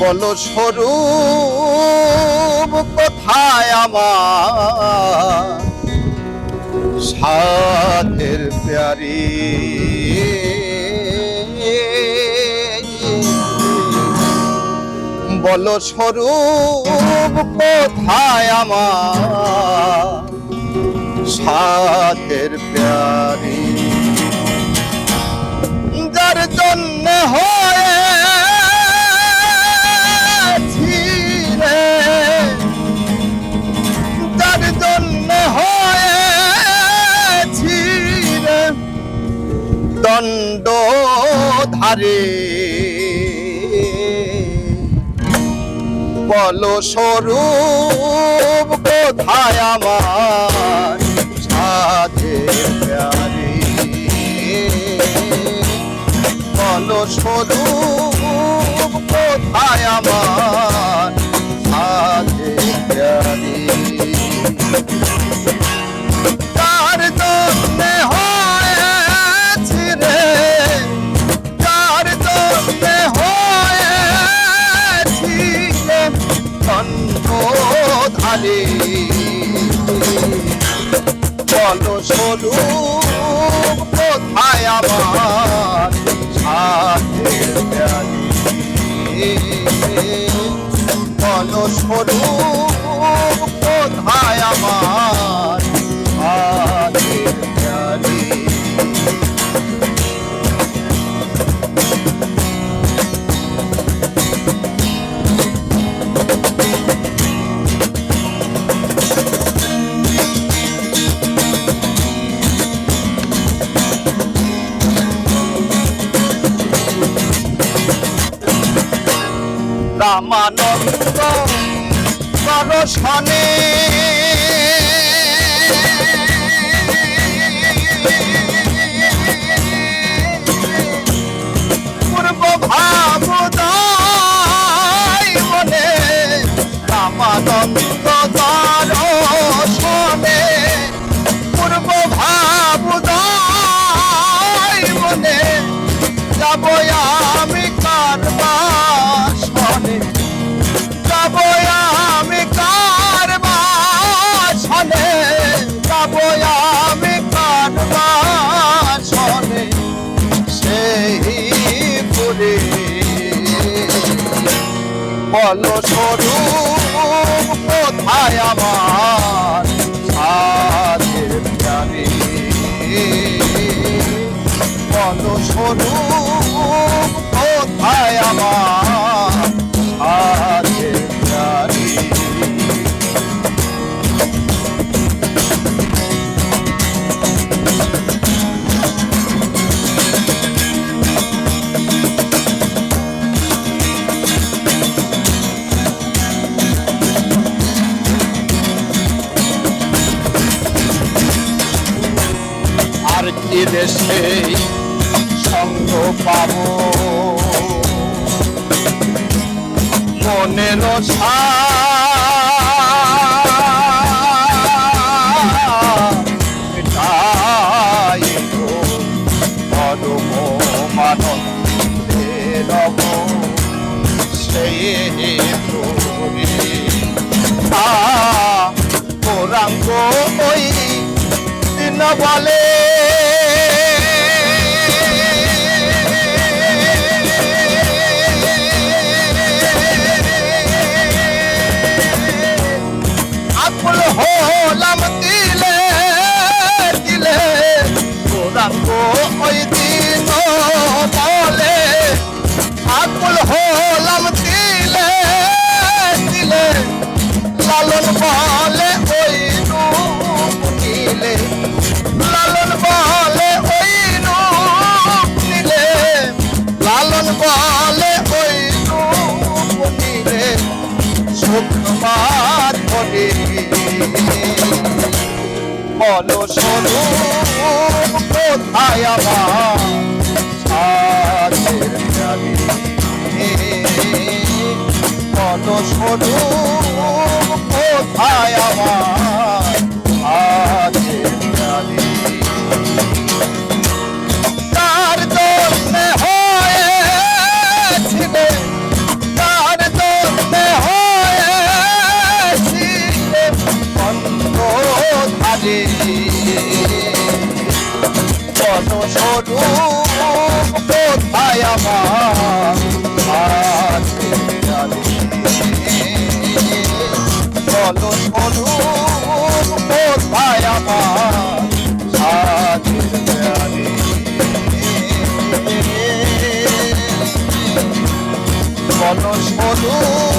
বল স্বরূপ কোথায় আমার। প্যারি। বল স্বরূপ কোথায় আমার। সাধের প্যারি। দণ্ড ধারে বল স্বরূপ কোথায় আমার সাধে প্যারে? বল স্বরূপ কোথায় আমার বল স্বরূপ কোথায় আমার সাথে বলো স্বরূপ রামানন্দ দর্শনে পূর্ব ভাবদাই মনে রামানন্দ দর্শনে পূর্ব পুরে বল সরু কোথায় আমার সাধের প্রাণী? বল স্বরূপ দেশে সঙ্গ পাব। মনের সাই পরম মানন্দে রব সেই তোরে ওরাঙ্গ ওই দিন বলে বলো শোনো কোথায় আমার সাথের প্রাণী বলো আমার কত স্বরূপ কোথায় আমার কত স্বরূপ কোথায় আমার কত স্বরূপ